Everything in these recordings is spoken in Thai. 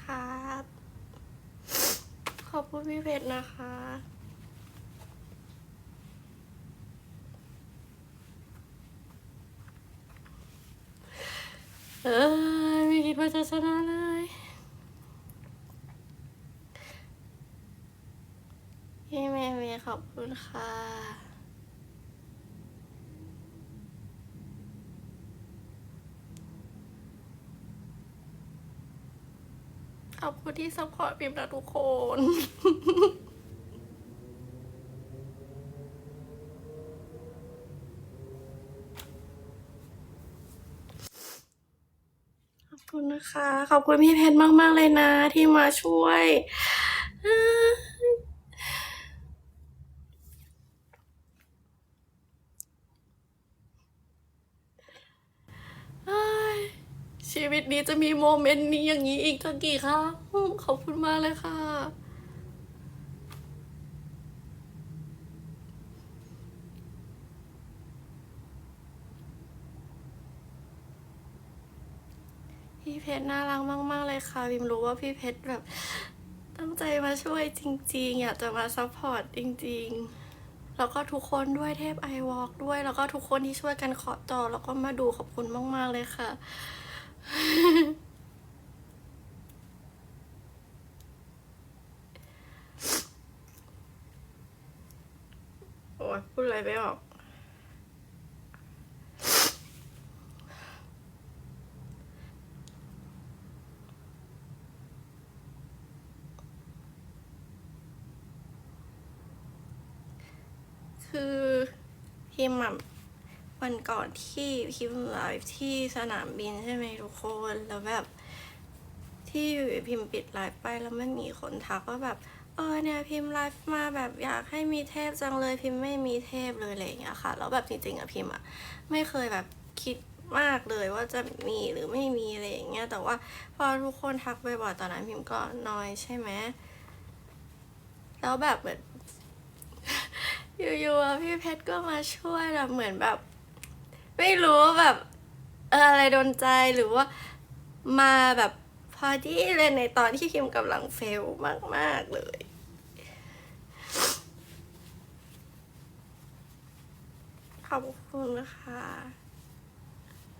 ครับ ขอบคุณพี่เพชรนะคะเออไม่คิดว่าจะชนะเลยพี่เมย์เมย์ขอบคุณค่ะ อบคุณที่ซัพพอร์ตพิมพ์นะทุกคน ขอบคุณนะคะ ขอบคุณพี่เพชรมาก ๆ เลยนะ ที่มาช่วยอ่าเอ้ย ชีวิตนี้จะมีโมเมนต์นี้อย่างนี้อีกสักกี่ครั้งขอบคุณมากเลยค่ะ พี่เพชรน่ารักมาก ๆ เลยค่ะวิมรู้ว่าพี่เพชรแบบ ตั้งใจมาช่วยจริง ๆ อยากจะมาซัพพอร์ตจริง ๆแล้วก็ทุกคนด้วยเทพไอวอล์กด้วย แล้วก็ทุกคนที่ช่วยกันเคาะจอแล้วก็มาดูขอบคุณมาก ๆ เลยค่ะ โอ้ยพูดอะไรไม่ออก คือพิมพ์ วันก่อนที่พิมพ์ไลฟ์ที่สนามบินใช่ไหมทุกคนแล้วแบบ ที่พิมพ์ปิดไลฟ์ไปแล้วไมันมีคนทักว่าแบบเออเนี่ยพิมพ์ไลฟ์มาแบบอยากให้มีเทพจังเลยพิมพ์ไม่มีเทพเลยอะไรอย่างเงี้ยค่ะแล้วแบบจริงๆอะพิมพ์อะไม่เคยแบบคิดมากเลยว่าจะมีหรือไม่มีอะไรอย่างเงี้ยแต่ว่าพอทุกคนทักบ่อยๆตอนนั้นพิมพ์ก็น้อยใช่ไหมแล้วแบบเหมือนอยู่ๆอะพี่เพชรก็มาช่วยแบบเหมือนแบบ ไม่รู้ว่าแบบเอออะไรโดนใจหรือว่ามาแบบพอดีเลยในตอนที่คิมกำลังเฟลมาก ๆ เลย ขอบคุณนะคะ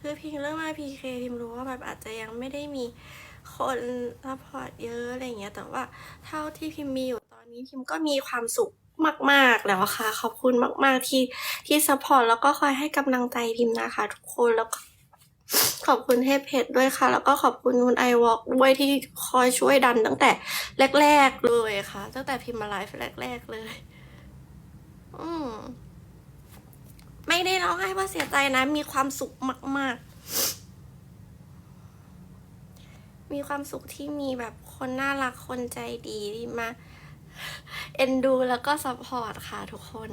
คือพิมเรื่องมาพีเคพิมรู้ว่าแบบอาจจะยังไม่ได้มีคนซัพพอร์ตเยอะอะไรเงี้ย แต่ว่าเท่าที่พิมมีอยู่ตอนนี้พิมก็มีความสุข มาก ๆ แล้วค่ะ ขอบคุณมาก ๆ ที่ที่ซัพพอร์ตแล้วก็คอยให้กำลังใจพิมนะคะ ทุกคนแล้วก็ขอบคุณเทพเพชรด้วยค่ะ แล้วก็ขอบคุณคุณไอวอล์กด้วยที่คอยช่วยดันตั้งแต่แรก ๆ เลยค่ะ ตั้งแต่พิมมาไลฟ์แรก ๆ เลย อืมไม่ได้ร้องไห้ว่าเสียใจนะ มีความสุขมาก ๆ มีความสุขที่มีแบบคนน่ารักคนใจดีมา เอ็นดูแล้วก็ซัพพอร์ตค่ะทุกคน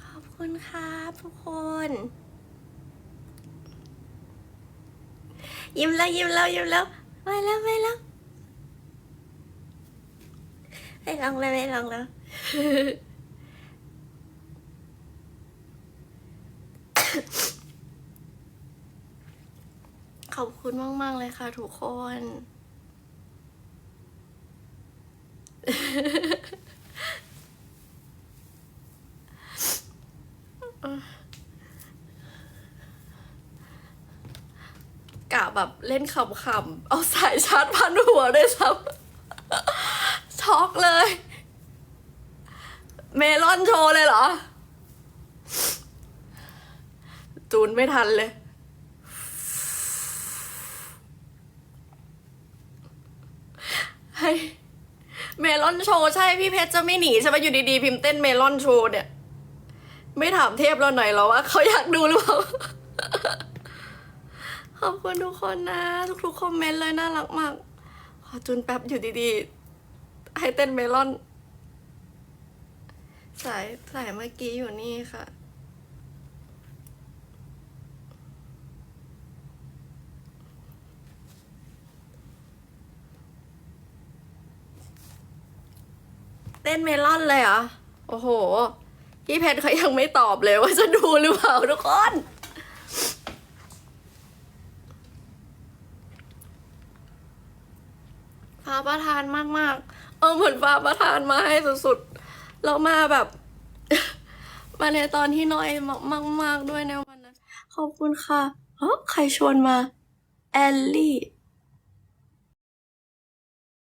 ขอบคุณครับทุกคน ยิ้มแล้วยิ้มแล้วยิ้มแล้วไปแล้วไปแล้ว ไม่ลองแล้วไม่ลองแล้วขอบคุณมาก ๆ เลยค่ะทุกคน กะแบบเล่นขำๆ เอาสายชาร์จพันหัวด้วยซ้ำ ช็อกเลย เมลอนโชว์เลยเหรอ จูนไม่ทันเลย ให้เมลอนโชว์ใช่พี่เพชรจะไม่หนีใช่ไหมอยู่ดีๆ พิมพ์เต้นเมลอนโชว์เนี่ย ไม่ถามเทพเราหน่อยเหรอว่าเขาอยากดูหรือเปล่า ขอบคุณทุกคนนะ ทุกๆคอมเมนต์เลยน่ารักมาก ขอจูนแป๊บอยู่ดีๆ ให้เต้นเมลอน สายสายเมื่อกี้อยู่นี่ค่ะ เต้นเมลอนเลยเหรอ โอ้โห พี่เพชรเขายังไม่ตอบเลยว่าจะดูหรือเปล่าทุกคนฟ้าประทานมาก ๆ ออเหมือนฟ้าประทานมาให้สุดๆแล้วมาแบบ มาในตอนที่น้อยมาก ๆด้วยในวันนั้น ขอบคุณค่ะเออใครชวนมา แอลลี่